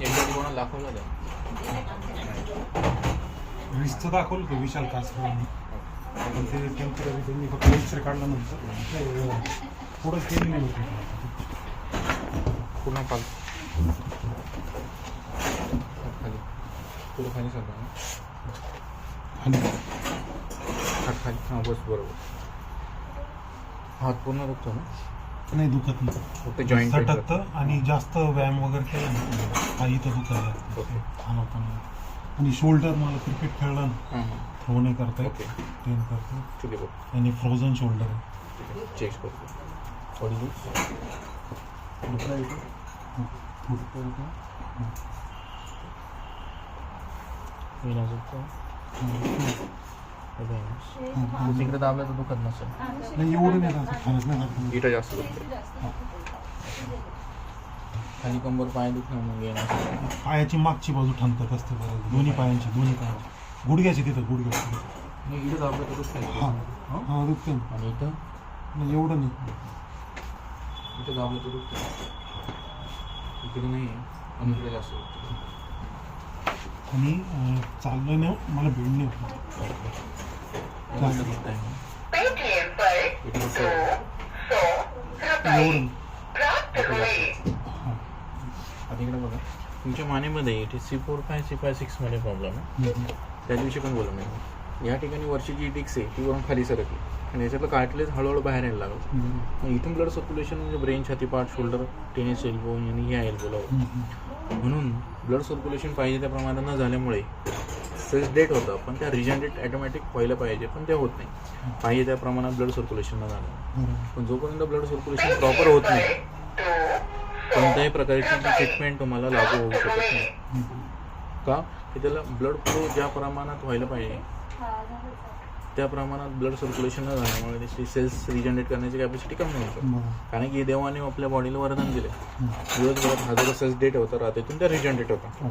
एकदा तुम्हाला दाखवलं जाईल रिस्कचं दाखवलं होतं विशाल कासकरांनी पण ते टेंपररी त्यांनी फक्त एक्सरे काढल्यानंतर पुढं केली नाही होती. पूर्ण खाली पुढं खाली हात खाली हां बस बरोबर. हात पूर्ण दुखतो ना? नाही दुखत नाही. फक्त जॉईंट सटकतं आणि जास्त व्यायाम वगैरे केला ना हा इथं दुखायला ओके. आणि शोल्डर मला क्रिकेट खेळलं ना थ्रो नाही करता ओके. ट्रेन करतो. ठीक आहे बघ. आणि फ्रोझन शोल्डर आहे. चेक करतो. थोडी मी तिकडे दाबलं तर दुखत नसेल. नाही एवढं नाही राहतं नाही इथं जास्त दुखतं खाली कंबर पाय दुखणं मग येणार पायाची मागची बाजू ठणकत असते बरं. दोन्ही पायांची दोन्ही पायांची. गुडघ्याची तिथं गुडघ्याची मी इथं दाबलं तर दुखतं हां. हं? हां दुखते ना आणि इथं? नाही एवढं नाही. इथं दाबलं तर दुखतं इकडे नाही आहे आणि इकडे जास्त दुखतं आणि नाही मला भेट नाही होत इकडे बघा. तुमच्या मानेमध्ये इथे C four five C five सिक्समध्ये problem आहे. त्या दिवशी पण बोललो मी. या ठिकाणी वरची जी डिक्स आहे ती वरून खाली सरकली. आणि याच्यातलं कार्टिलेज हळूहळू बाहेर यायला लागलं. इथून ब्लड सर्क्युलेशन म्हणजे ब्रेन छातीपाठ शोल्डर टेनिस एल्बो आणि ह्या एल्बोला होतं. हम्म. म्हणून ब्लड सर्क्युलेशन पाहिजे त्या प्रमाणात न झाल्यामुळे सेल्स डेट होतं पण त्या रिजनरेट ॲटोमॅटिक व्हायला पाहिजे पण ते होत नाही. पाहिजे त्या प्रमाणात ब्लड सर्क्युलेशन न झालं पण जोपर्यंत ब्लड सर्क्युलेशन प्रॉपर होत नाही कोणत्याही प्रकारची ट्रीटमेंट तुम्हाला लागू होऊ शकत नाही. का? की त्याला ब्लड फ्लो ज्या प्रमाणात व्हायला पाहिजे त्या प्रमाणात ब्लड सर्क्युलेशन न झाल्यामुळे त्याची सेल्स रिजनरेट करण्याची कॅपॅसिटी कमी बरोबर कारण की देवाने आपल्या बॉडीला वरदान दिले. दिवसभरात हजारो सेल्स डेट होतं रात्रीतून त्या रिजनरेट होतात.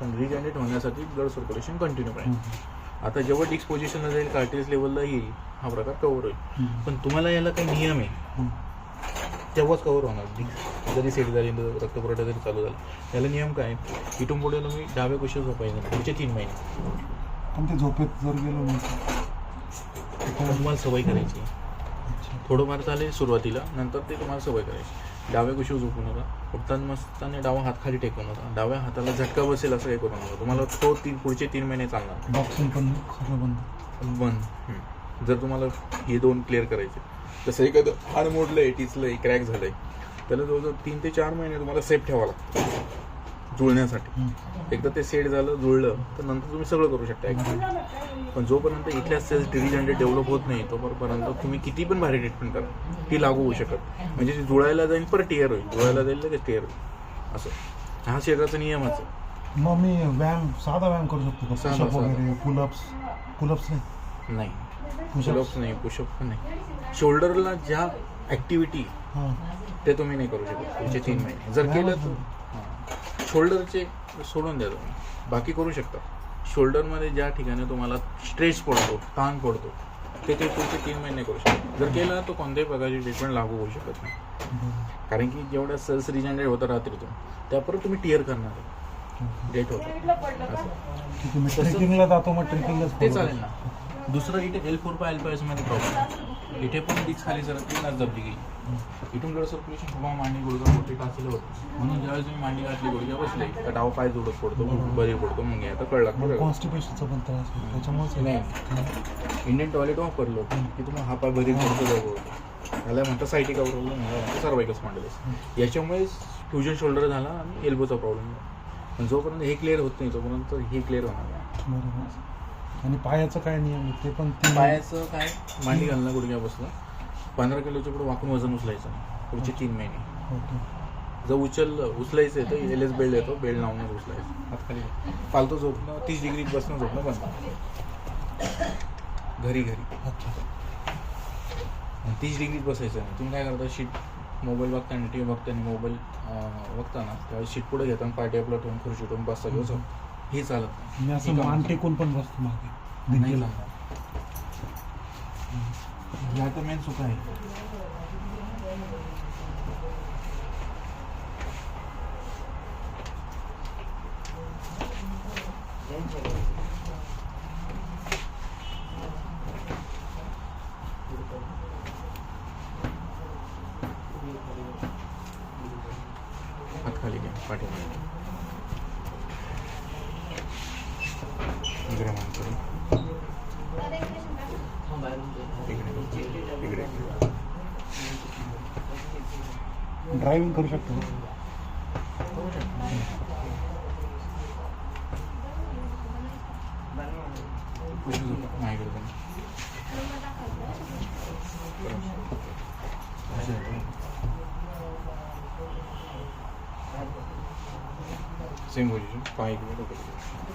पण रिजनरेट होण्यासाठी ब्लड सर्क्युलेशन कंटिन्यू पाहिजे. आता जेव्हा डिस्पोजिशनला जाईल कार्टेज लेवलला येईल हा प्रकार कव्हर होईल. पण तुम्हाला याला काही नियम आहे. तेव्हाच कव्हर होणार. जरी सेट झाली रक्तपुरवठा जरी चालू झाला याला नियम काय इथून पुढे तुम्ही डाव्या कुशी झोपायचं पुढचे तीन महिने. पण ते झोपेत जर गेलो पण तुम्हाला सवय करायची. थोडंफार चालेल सुरुवातीला नंतर ते तुम्हाला सवय करायची. डाव्या कुशीवर झोपू नका उठताना मस्ताने डावा हात खाली टेकू नका डाव्या हाताला झटका बसेल असं हे करू नका तुम्हाला तो तीन पुढचे तीन महिने चालणार. बॉक्सिंग पण बंद. बंद. जर तुम्हाला हे दोन क्लिअर करायचे. जसं एखादं हाड मोडलंय टिचलंय क्रॅक झालंय. त्याला जवळजवळ तीन ते चार महिने तुम्हाला सेफ ठेवावं लागतं. जुळण्यासाठी. एकदा ते सेट झालं जुळलं तर नंतर तुम्ही सगळं करू शकता ॲक्च्युली पण जोपर्यंत इथल्या सेल्स डिरिजनरेट डेव्हलप होत नाही तोपर्यंत तुम्ही किती पण भारी ट्रीटमेंट करा. ती लागू होऊ शकत म्हणजे ती जुळायला जाईल परत टिअर होईल. जुळायला जाईल लगेच टिअर होईल. असं. हा शरीराचा नियमच आहे. मग मी व्यायाम साधा व्यायाम करू शकतो का? पुशअप. वगैरे पुलअप्स पुलअप्स नाही? नाही. पुशअप्स नाही पुशअप पण नाही. शोल्डरला ज्या ॲक्टिव्हिटी हां. ते तुम्ही नाही करू शकत पुढचे तीन महिने. जर केलं तर. शोल्डरचे सोडून द्या तुम्ही. बाकी करू शकता. शोल्डरमध्ये ज्या ठिकाणी तुम्हाला स्ट्रेस पडतो ताण पडतो ते ते पुढचे तीन महिने करू शकता. जर केलं तर कोणत्याही प्रकारची ट्रीटमेंट लागू होऊ शकत नाही. कारण की जेवढ्या सेल्स रिजनरेट होतं रात्रीतून त्या परत तुम्ही टिअर करणार डेट होतं ट्रेकिंगला जातो मग ट्रेकिंगलाच ते चालेल ना. दुसरं इथे एल फोर बाय एल फायमध्ये प्रॉब्लेम इथे पण डिक्स खाली सरकली ना दबली गेली. इथून ब्लड सर्क्युलेशन खूप मांडी गुडघा मोठी टाचलं होतं. म्हणून ज्यावेळेस तुम्ही मांडी घातली गुडघ्या बसले तर डाव पाय जोडत पडतो बरी पडतो मग आता कळला कॉन्स्टिपेशनचा पण त्रास आहे त्याच्यामुळेच नाही. इंडियन टॉयलेट वापरलं की तुम्हाला हा पाय बरी पडतो जवळ त्याला म्हणतं सायटिका प्रॉब्लेम मला म्हणतं सर्वायकल स्पॉन्डिलस याच्यामुळे फ्युजन शोल्डर झाला आणि एल्बोचा प्रॉब्लेम झाला. पण जोपर्यंत हे क्लिअर होत नाही तोपर्यंत हे क्लिअर होणार नाही. आणि पायाचं काय नियम आहे? ते पण पायाचं काय? मांडी घालणं गुडघ्या बसलं पंधरा किलोच्या पुढे वाकून वजन उचलायचं. पुढचे तीन महिने. ओके. जर उचल उचलायचं आहे तर एल एस बेल्ट येतो. बेल्ट लावूनच उचलायचं. हात खाली फालतू झोपणं तीस डिग्रीत बसणं झोपणं बंद. घरी घरी. अच्छा. आणि तीस डिग्रीत बसायचं नाही. तुम्ही काय करता शीट मोबाईल बघताना टी व्ही बघताना मोबाईल बघताना त्यावेळेस शीट पुढे घेताना पाय टेपला ठेवून खुर्ची ठेवून बसता किंवा झोप. हे चालत मी असं मान टेकून पण बसतो मागे. नाही भिंतीला. चालणार. हे आता मेन चुका आहे हात खाली घ्या पाठीमागे. इकडे मान इकडे इकडे ड्रायव्हिंग करू शकतो सेम पोझिशन पाय इकडे.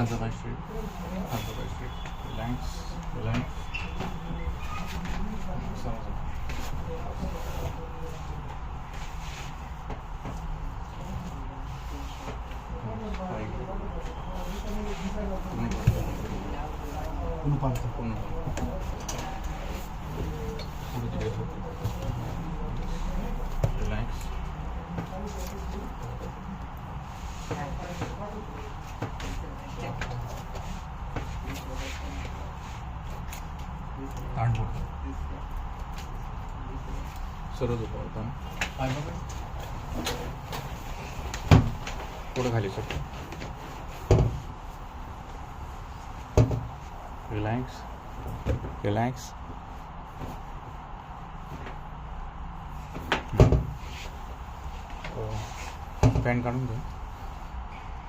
हात पाय स्ट्रेट हात पाय स्ट्रेट रिलॅक्स रिलॅक्स पूर्ण पालतं पूर्ण पुढे तिकडे रिलॅक्स ताण बोट सरळ झोपा होता पुढं खाली सर. रिलॅक्स रिलॅक्स पॅन्ट काढून घ्या